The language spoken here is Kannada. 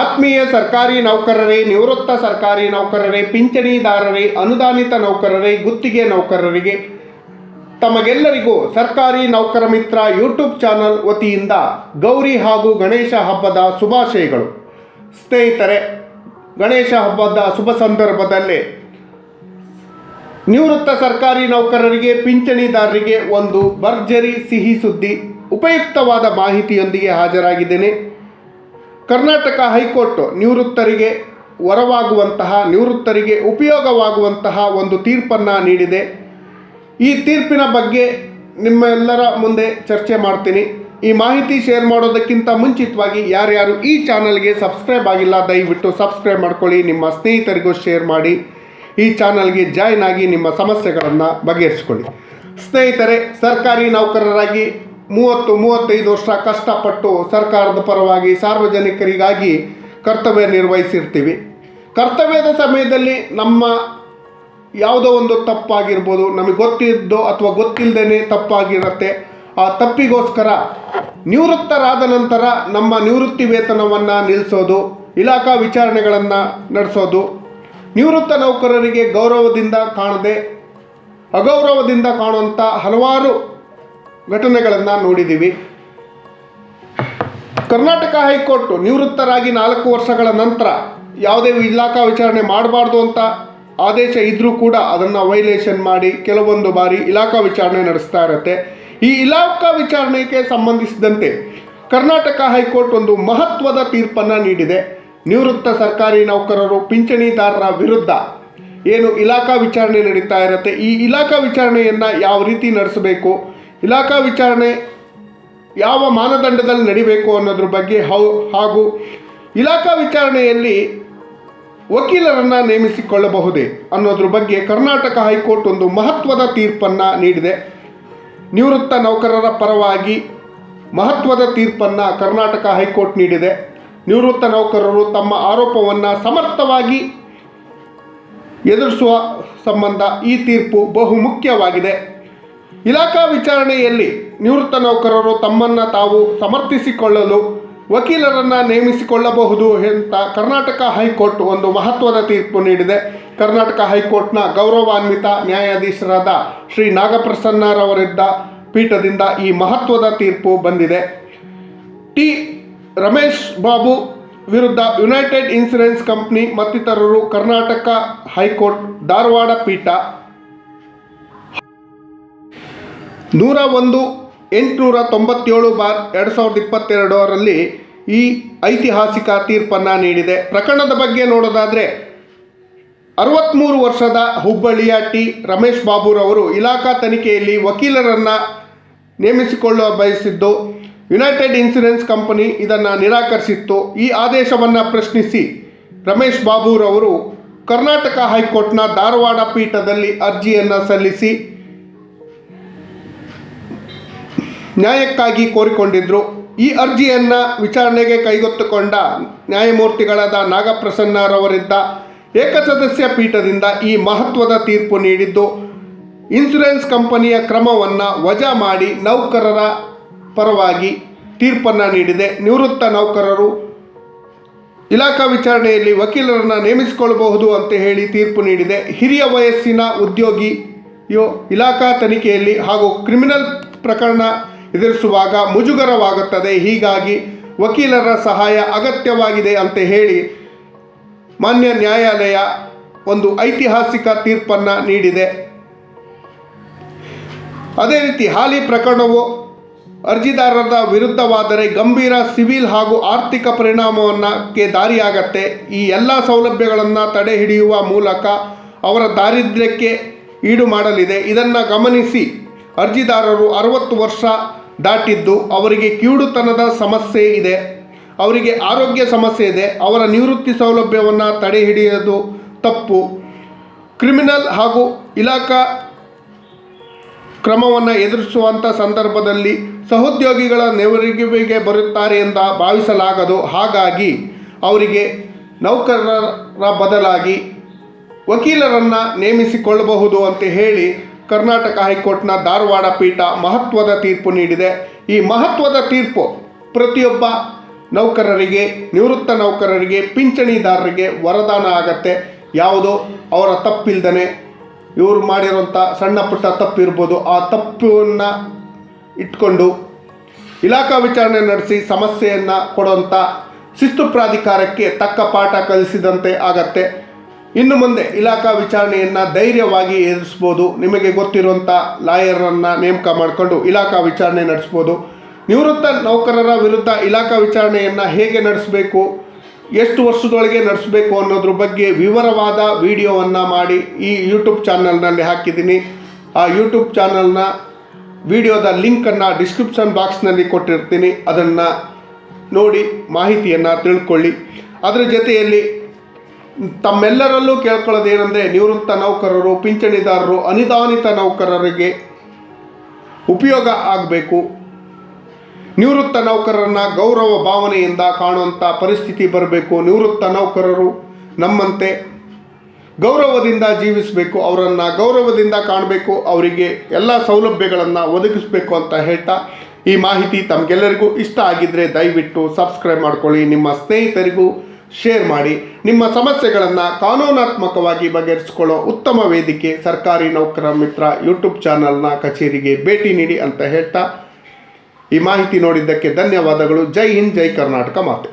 ಆತ್ಮೀಯ ಸರ್ಕಾರಿ ನೌಕರರೇ, ನಿವೃತ್ತ ಸರ್ಕಾರಿ ನೌಕರರೇ, ಪಿಂಚಣಿದಾರರೇ, ಅನುದಾನಿತ ನೌಕರರೇ, ಗುತ್ತಿಗೆ ನೌಕರರಿಗೆ, ತಮಗೆಲ್ಲರಿಗೂ ಸರ್ಕಾರಿ ನೌಕರ ಮಿತ್ರ ಯೂಟ್ಯೂಬ್ ಚಾನಲ್ ವತಿಯಿಂದ ಗೌರಿ ಹಾಗೂ ಗಣೇಶ ಹಬ್ಬದ ಶುಭಾಶಯಗಳು. ಸ್ನೇಹಿತರೆ, ಗಣೇಶ ಹಬ್ಬದ ಶುಭ ಸಂದರ್ಭದಲ್ಲಿ ನಿವೃತ್ತ ಸರ್ಕಾರಿ ನೌಕರರಿಗೆ, ಪಿಂಚಣಿದಾರರಿಗೆ ಒಂದು ಭರ್ಜರಿ ಸಿಹಿ ಸುದ್ದಿ ಉಪಯುಕ್ತವಾದ ಮಾಹಿತಿಯೊಂದಿಗೆ ಹಾಜರಾಗಿದ್ದೇನೆ. ಕರ್ನಾಟಕ ಹೈಕೋರ್ಟ್ ನಿವೃತ್ತರಿಗೆ ವರವಾಗುವಂತಹ, ನಿವೃತ್ತರಿಗೆ ಉಪಯೋಗವಾಗುವಂತಹ ಒಂದು ತೀರ್ಪನ್ನು ನೀಡಿದೆ. ಈ ತೀರ್ಪಿನ ಬಗ್ಗೆ ನಿಮ್ಮೆಲ್ಲರ ಮುಂದೆ ಚರ್ಚೆ ಮಾಡ್ತೀನಿ. ಈ ಮಾಹಿತಿ ಶೇರ್ ಮಾಡೋದಕ್ಕಿಂತ ಮುಂಚಿತವಾಗಿ ಯಾರ್ಯಾರು ಈ ಚಾನಲ್ಗೆ ಸಬ್ಸ್ಕ್ರೈಬ್ ಆಗಿಲ್ಲ, ದಯವಿಟ್ಟು ಸಬ್ಸ್ಕ್ರೈಬ್ ಮಾಡ್ಕೊಳ್ಳಿ. ನಿಮ್ಮ ಸ್ನೇಹಿತರಿಗೂ ಶೇರ್ ಮಾಡಿ. ಈ ಚಾನಲ್ಗೆ ಜಾಯ್ನ್ ಆಗಿ ನಿಮ್ಮ ಸಮಸ್ಯೆಗಳನ್ನು ಬಗೆಹರಿಸ್ಕೊಳ್ಳಿ. ಸ್ನೇಹಿತರೆ, ಸರ್ಕಾರಿ ನೌಕರರಾಗಿ ಮೂವತ್ತು, ಮೂವತ್ತೈದು ವರ್ಷ ಕಷ್ಟಪಟ್ಟು ಸರ್ಕಾರದ ಪರವಾಗಿ ಸಾರ್ವಜನಿಕರಿಗಾಗಿ ಕರ್ತವ್ಯ ನಿರ್ವಹಿಸಿರ್ತೀವಿ. ಕರ್ತವ್ಯದ ಸಮಯದಲ್ಲಿ ನಮ್ಮ ಯಾವುದೋ ಒಂದು ತಪ್ಪಾಗಿರ್ಬೋದು, ನಮಗೆ ಗೊತ್ತಿದ್ದೋ ಅಥವಾ ಗೊತ್ತಿಲ್ಲದೇ ತಪ್ಪಾಗಿರುತ್ತೆ, ಆ ತಪ್ಪಿಗೋಸ್ಕರ ನಿವೃತ್ತರಾದ ನಂತರ ನಮ್ಮ ನಿವೃತ್ತಿ ವೇತನವನ್ನು ನಿಲ್ಲಿಸೋದು ಇಲಾಖಾ ವಿಚಾರಣೆಗಳನ್ನು ನಡೆಸೋದು, ನಿವೃತ್ತ ನೌಕರರಿಗೆ ಗೌರವದಿಂದ ಕಾಣದೆ, ಅಗೌರವದಿಂದ ಕಾಣುವಂಥ ಹಲವಾರು ಘಟನೆಗಳನ್ನು ನೋಡಿದ್ದೀವಿ. ಕರ್ನಾಟಕ ಹೈಕೋರ್ಟ್ ನಿವೃತ್ತರಾಗಿ ನಾಲ್ಕು ವರ್ಷಗಳ ನಂತರ ಯಾವುದೇ ಇಲಾಖಾ ವಿಚಾರಣೆ ಮಾಡಬಾರ್ದು ಅಂತ ಆದೇಶ ಇದ್ದರೂ ಕೂಡ ಅದನ್ನು ವೈಲೇಷನ್ ಮಾಡಿ ಕೆಲವೊಂದು ಬಾರಿ ಇಲಾಖಾ ವಿಚಾರಣೆ ನಡೆಸ್ತಾ ಇರುತ್ತೆ. ಈ ಇಲಾಖಾ ವಿಚಾರಣೆಗೆ ಸಂಬಂಧಿಸಿದಂತೆ ಕರ್ನಾಟಕ ಹೈಕೋರ್ಟ್ ಒಂದು ಮಹತ್ವದ ತೀರ್ಪನ್ನು ನೀಡಿದೆ. ನಿವೃತ್ತ ಸರ್ಕಾರಿ ನೌಕರರು, ಪಿಂಚಣಿದಾರರ ವಿರುದ್ಧ ಏನು ಇಲಾಖಾ ವಿಚಾರಣೆ ನಡೀತಾ ಇರುತ್ತೆ. ಈ ಇಲಾಖಾ ವಿಚಾರಣೆಯನ್ನು ಯಾವ ರೀತಿ ನಡೆಸಬೇಕು? ಇಲಾಖಾ ವಿಚಾರಣೆ ಯಾವ ಮಾನದಂಡದಲ್ಲಿ ನಡಿಬೇಕು ಅನ್ನೋದ್ರ ಬಗ್ಗೆ ಹಾಗೂ ಇಲಾಖಾ ವಿಚಾರಣೆಯಲ್ಲಿ ವಕೀಲರನ್ನು ನೇಮಿಸಿಕೊಳ್ಳಬಹುದೇ ಅನ್ನೋದ್ರ ಬಗ್ಗೆ ಕರ್ನಾಟಕ ಹೈಕೋರ್ಟ್ ಒಂದು ಮಹತ್ವದ ತೀರ್ಪನ್ನು ನೀಡಿದೆ. ನಿವೃತ್ತ ನೌಕರರ ಪರವಾಗಿ ಮಹತ್ವದ ತೀರ್ಪನ್ನು ಕರ್ನಾಟಕ ಹೈಕೋರ್ಟ್ ನೀಡಿದೆ. ನಿವೃತ್ತ ನೌಕರರು ತಮ್ಮ ಆರೋಪವನ್ನು ಸಮರ್ಥವಾಗಿ ಎದುರಿಸುವ ಸಂಬಂಧ ಈ ತೀರ್ಪು ಬಹುಮುಖ್ಯವಾಗಿದೆ. ಇಲಾಖಾ ವಿಚಾರಣೆಯಲ್ಲಿ ನಿವೃತ್ತ ನೌಕರರು ತಮ್ಮನ್ನು ತಾವು ಸಮರ್ಥಿಸಿಕೊಳ್ಳಲು ವಕೀಲರನ್ನು ನೇಮಿಸಿಕೊಳ್ಳಬಹುದು ಅಂತ ಕರ್ನಾಟಕ ಹೈಕೋರ್ಟ್ ಒಂದು ಮಹತ್ವದ ತೀರ್ಪು ನೀಡಿದೆ. ಕರ್ನಾಟಕ ಹೈಕೋರ್ಟ್ನ ಗೌರವಾನ್ವಿತ ನ್ಯಾಯಾಧೀಶರಾದ ಶ್ರೀ ನಾಗಪ್ರಸನ್ನರವರಿದ್ದ ಪೀಠದಿಂದ ಈ ಮಹತ್ವದ ತೀರ್ಪು ಬಂದಿದೆ. ಟಿ ರಮೇಶ್ ಬಾಬು ವಿರುದ್ಧ ಯುನೈಟೆಡ್ ಇನ್ಸೂರೆನ್ಸ್ ಕಂಪ್ನಿ ಮತ್ತಿತರರು ಕರ್ನಾಟಕ ಹೈಕೋರ್ಟ್ ಧಾರವಾಡ ಪೀಠ ನೂರ ಒಂದು, ಎಂಟುನೂರ ತೊಂಬತ್ತೇಳು ಬಾರ್ ಎರಡು ಸಾವಿರದ ಇಪ್ಪತ್ತೆರಡರಲ್ಲಿ ಈ ಐತಿಹಾಸಿಕ ತೀರ್ಪನ್ನು ನೀಡಿದೆ. ಪ್ರಕರಣದ ಬಗ್ಗೆ ನೋಡೋದಾದರೆ ಅರವತ್ತ್ಮೂರು ವರ್ಷದ ಹುಬ್ಬಳ್ಳಿಯ ಟಿ. ರಮೇಶ್ ಬಾಬುರವರು ಇಲಾಖಾ ತನಿಖೆಯಲ್ಲಿ ವಕೀಲರನ್ನು ನೇಮಿಸಿಕೊಳ್ಳುವ ಬಯಸಿದ್ದು ಯುನೈಟೆಡ್ ಇನ್ಸೂರೆನ್ಸ್ ಕಂಪನಿ ಇದನ್ನು ನಿರಾಕರಿಸಿತ್ತು. ಈ ಆದೇಶವನ್ನು ಪ್ರಶ್ನಿಸಿ ರಮೇಶ್ ಬಾಬುರವರು ಕರ್ನಾಟಕ ಹೈಕೋರ್ಟ್ನ ಧಾರವಾಡ ಪೀಠದಲ್ಲಿ ಅರ್ಜಿಯನ್ನು ಸಲ್ಲಿಸಿ ನ್ಯಾಯಕ್ಕಾಗಿ ಕೋರಿಕೊಂಡಿದ್ದರು ಈ ಅರ್ಜಿಯನ್ನು ವಿಚಾರಣೆಗೆ ಕೈಗೊತ್ತುಕೊಂಡ ನ್ಯಾಯಮೂರ್ತಿಗಳಾದ ನಾಗಪ್ರಸನ್ನರವರಿದ್ದ ಏಕಸದಸ್ಯ ಪೀಠದಿಂದ ಈ ಮಹತ್ವದ ತೀರ್ಪು ನೀಡಿದ್ದು. ಇನ್ಸುರೆನ್ಸ್ ಕಂಪನಿಯ ಕ್ರಮವನ್ನು ವಜಾ ಮಾಡಿ ನೌಕರರ ಪರವಾಗಿ ತೀರ್ಪನ್ನು ನೀಡಿದೆ. ನಿವೃತ್ತ ನೌಕರರು ಇಲಾಖಾ ವಿಚಾರಣೆಯಲ್ಲಿ ವಕೀಲರನ್ನು ನೇಮಿಸಿಕೊಳ್ಳಬಹುದು ಅಂತ ಹೇಳಿ ತೀರ್ಪು ನೀಡಿದೆ. ಹಿರಿಯ ವಯಸ್ಸಿನ ಉದ್ಯೋಗಿಯು ಇಲಾಖಾ ತನಿಖೆಯಲ್ಲಿ ಹಾಗೂ ಕ್ರಿಮಿನಲ್ ಪ್ರಕರಣ ಎದುರಿಸುವಾಗ ಮುಜುಗರವಾಗುತ್ತದೆ. ಹೀಗಾಗಿ ವಕೀಲರ ಸಹಾಯ ಅಗತ್ಯವಾಗಿದೆ ಅಂತ ಹೇಳಿ ಮಾನ್ಯ ನ್ಯಾಯಾಲಯ ಒಂದು ಐತಿಹಾಸಿಕ ತೀರ್ಪನ್ನು ನೀಡಿದೆ. ಅದೇ ರೀತಿ ಹಾಲಿ ಪ್ರಕರಣವು ಅರ್ಜಿದಾರರ ವಿರುದ್ಧವಾದರೆ ಗಂಭೀರ ಸಿವಿಲ್ ಹಾಗೂ ಆರ್ಥಿಕ ಪರಿಣಾಮವನ್ನಕ್ಕೆ ದಾರಿಯಾಗತ್ತೆ. ಈ ಎಲ್ಲ ಸೌಲಭ್ಯಗಳನ್ನು ತಡೆ ಹಿಡಿಯುವ ಮೂಲಕ ಅವರ ದಾರಿದ್ರ್ಯಕ್ಕೆ ಈಡು ಮಾಡಲಿದೆ. ಇದನ್ನು ಗಮನಿಸಿ ಅರ್ಜಿದಾರರು ಅರವತ್ತು ವರ್ಷ ದಾಟಿದ್ದು ಅವರಿಗೆ ಕಿವುಡುತನದ ಸಮಸ್ಯೆ ಇದೆ. ಅವರಿಗೆ ಆರೋಗ್ಯ ಸಮಸ್ಯೆ ಇದೆ. ಅವರ ನಿವೃತ್ತಿ ಸೌಲಭ್ಯವನ್ನು ತಡೆ ಹಿಡಿಯೋದು ತಪ್ಪು. ಕ್ರಿಮಿನಲ್ ಹಾಗೂ ಇಲಾಖಾ ಕ್ರಮವನ್ನು ಎದುರಿಸುವಂಥ ಸಂದರ್ಭದಲ್ಲಿ ಸಹೋದ್ಯೋಗಿಗಳ ನೆರವಿಗೆ ಬರುತ್ತಾರೆ ಎಂದು ಭಾವಿಸಲಾಗದು. ಹಾಗಾಗಿ ಅವರಿಗೆ ನೌಕರರ ಬದಲಾಗಿ ವಕೀಲರನ್ನು ನೇಮಿಸಿಕೊಳ್ಳಬಹುದು ಅಂತ ಹೇಳಿ ಕರ್ನಾಟಕ ಹೈಕೋರ್ಟ್ನ ಧಾರವಾಡ ಪೀಠ ಮಹತ್ವದ ತೀರ್ಪು ನೀಡಿದೆ. ಈ ಮಹತ್ವದ ತೀರ್ಪು ಪ್ರತಿಯೊಬ್ಬ ನೌಕರರಿಗೆ, ನಿವೃತ್ತ ನೌಕರರಿಗೆ, ಪಿಂಚಣಿದಾರರಿಗೆ ವರದಾನ ಆಗತ್ತೆ. ಯಾವುದು? ಅವರ ತಪ್ಪಿಲ್ದನೆ ಇವರು ಮಾಡಿರುವಂಥ ಸಣ್ಣ ಪುಟ್ಟ ತಪ್ಪಿರ್ಬೋದು. ಆ ತಪ್ಪನ್ನು ಇಟ್ಕೊಂಡು ಇಲಾಖಾ ವಿಚಾರಣೆ ನಡೆಸಿ ಸಮಸ್ಯೆಯನ್ನು ಕೊಡುವಂಥ ಶಿಸ್ತು ಪ್ರಾಧಿಕಾರಕ್ಕೆ ತಕ್ಕ ಪಾಠ ಕಲಿಸಿದಂತೆ ಆಗತ್ತೆ. ಇನ್ನು ಮುಂದೆ ಇಲಾಖಾ ವಿಚಾರಣೆಯನ್ನು ಧೈರ್ಯವಾಗಿ ಎದುರಿಸ್ಬೋದು. ನಿಮಗೆ ಗೊತ್ತಿರುವಂಥ ಲಾಯರನ್ನು ನೇಮಕ ಮಾಡಿಕೊಂಡು ಇಲಾಖಾ ವಿಚಾರಣೆ ನಡೆಸ್ಬೋದು. ನಿವೃತ್ತ ನೌಕರರ ವಿರುದ್ಧ ಇಲಾಖಾ ವಿಚಾರಣೆಯನ್ನು ಹೇಗೆ ನಡೆಸಬೇಕು, ಎಷ್ಟು ವರ್ಷದೊಳಗೆ ನಡೆಸಬೇಕು ಅನ್ನೋದ್ರ ಬಗ್ಗೆ ವಿವರವಾದ ವಿಡಿಯೋವನ್ನು ಮಾಡಿ ಈ ಯೂಟ್ಯೂಬ್ ಚಾನಲ್ನಲ್ಲಿ ಹಾಕಿದ್ದೀನಿ. ಆ ಯೂಟ್ಯೂಬ್ ಚಾನಲ್ನ ವಿಡಿಯೋದ ಲಿಂಕನ್ನು ಡಿಸ್ಕ್ರಿಪ್ಷನ್ ಬಾಕ್ಸ್ನಲ್ಲಿ ಕೊಟ್ಟಿರ್ತೀನಿ. ಅದನ್ನು ನೋಡಿ ಮಾಹಿತಿಯನ್ನು ತಿಳ್ಕೊಳ್ಳಿ. ಅದರ ಜೊತೆಯಲ್ಲಿ ತಮ್ಮೆಲ್ಲರಲ್ಲೂ ಕೇಳ್ಕೊಳ್ಳೋದು ಏನಂದರೆ ನಿವೃತ್ತ ನೌಕರರು, ಪಿಂಚಣಿದಾರರು, ಅನುದಾನಿತ ನೌಕರರಿಗೆ ಉಪಯೋಗ ಆಗಬೇಕು. ನಿವೃತ್ತ ನೌಕರರನ್ನ ಗೌರವ ಭಾವನೆಯಿಂದ ಕಾಣುವಂಥ ಪರಿಸ್ಥಿತಿ ಬರಬೇಕು. ನಿವೃತ್ತ ನೌಕರರು ನಮ್ಮಂತೆ ಗೌರವದಿಂದ ಜೀವಿಸಬೇಕು, ಅವರನ್ನು ಗೌರವದಿಂದ ಕಾಣಬೇಕು, ಅವರಿಗೆ ಎಲ್ಲ ಸೌಲಭ್ಯಗಳನ್ನು ಒದಗಿಸಬೇಕು ಅಂತ ಹೇಳ್ತಾ ಈ ಮಾಹಿತಿ ತಮಗೆಲ್ಲರಿಗೂ ಇಷ್ಟ ಆಗಿದ್ದರೆ ದಯವಿಟ್ಟು ಸಬ್ಸ್ಕ್ರೈಬ್ ಮಾಡ್ಕೊಳ್ಳಿ. ನಿಮ್ಮ ಸ್ನೇಹಿತರಿಗೂ ಶೇರ್ ಮಾಡಿ. ನಿಮ್ಮ ಸಮಸ್ಯೆಗಳನ್ನು ಕಾನೂನಾತ್ಮಕವಾಗಿ ಬಗೆಹರಿಸಿಕೊಳ್ಳೋ ಉತ್ತಮ ವೇದಿಕೆ ಸರ್ಕಾರಿ ನೌಕರ ಮಿತ್ರ ಯೂಟ್ಯೂಬ್ ಚಾನಲ್ನ ಕಚೇರಿಗೆ ಭೇಟಿ ನೀಡಿ ಅಂತ ಹೇಳ್ತಾ ಈ ಮಾಹಿತಿ ನೋಡಿದ್ದಕ್ಕೆ ಧನ್ಯವಾದಗಳು. ಜೈ ಹಿಂದ್, ಜೈ ಕರ್ನಾಟಕ ಮಾತೆ.